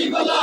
Arriba lá!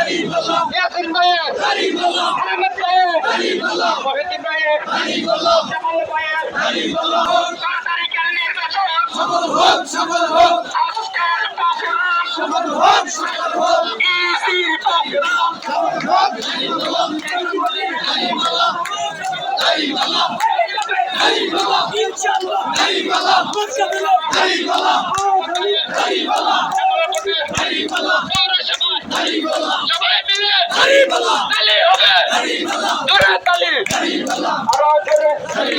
Arriba lá! É assim, Bahia! Arriba lá! Jamal ভাইয়ে তাড়াতাড়ি কেন নির্বাচন আজকের প্রোগ্রাম ইসির প্রোগ্রাম সবাই আরও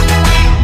জোরে